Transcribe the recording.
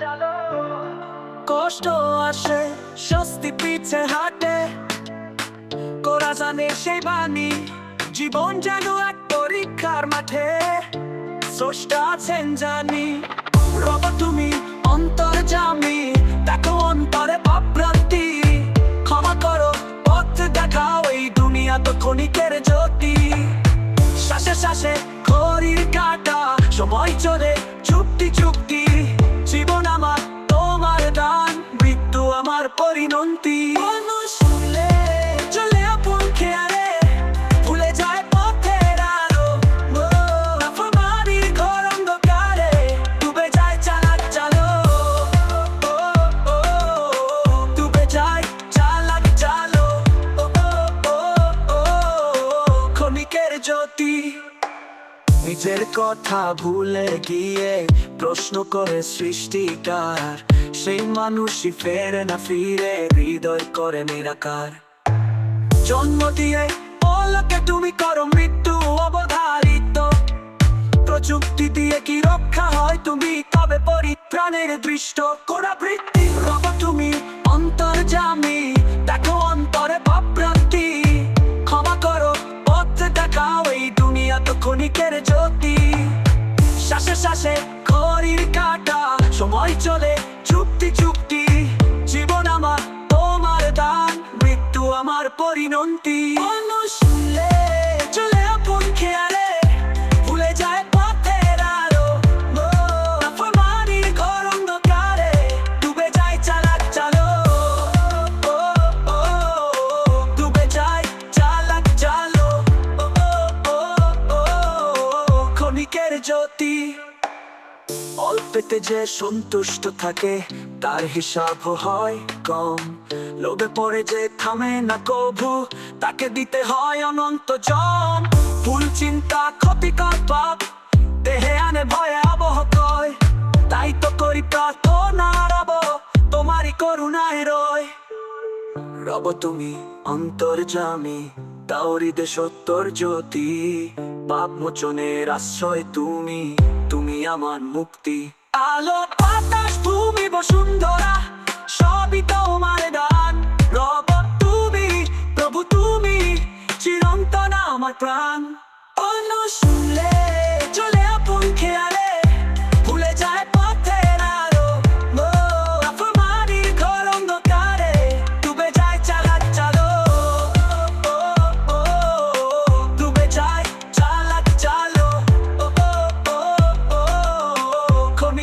চালো কষ্ট আসে, স্বস্তি পিছে হাঁটে। কোরা জানে সেই বাণী, জীবন যেন এক পরীক্ষার মাঠে। স্রষ্টা আছেন জানি, রব তুমি। ক্ষণিকের জ্যোতি। শ্বাসে শ্বাসে ঘড়ির কাটা সময় চলে চুক্তি চুক্তি নিজের কথা ভুলে গিয়ে প্রশ্ন করে সৃষ্টিকার। সেই মানুষই ফেরে না ফিরে, হৃদয় করে নিরাকার। জন্ম দিয়ে বলকে তুমি করো মৃত্যু অবধারিত। প্রযুক্তি দিয়ে কি রক্ষা হয় তুমি তবে পরিত্রাণের দৃষ্ট করা বৃত্তি রব তুমি অন্তর শ্বাসে খড়ির কাটা সময় চলে চুক্তি চুক্তি জীবন আমার তোমার দান মৃত্যু আমার পরিণতি। অল্পেতে যে সন্তুষ্ট থাকে, তার হিসাব হয় কম। লোভে পড়ে যে থামে না কভু, তাকে দিতে হয় অনন্ত জম। ভুল চিন্তা ক্ষতিকর পাপ, দেহে আনে ভয়ে আবহ তাই তো করি প্রার্থনা রব তোমারই করুণায় রয়। রব তুমি অন্তর জামি তাওরিদে সত্তর জ্যোতি। পাপ মোচনের আশ্রয় তুমি তুমি আমার মুক্তি। আলো, বাতাস, তুমি বসুন্ধরা, সবই তোমার দান রব তুমি, প্রভু তুমি, চিরন্তন আমার প্রাণ। অন্য শুনলে চলে আপন খেয়ালে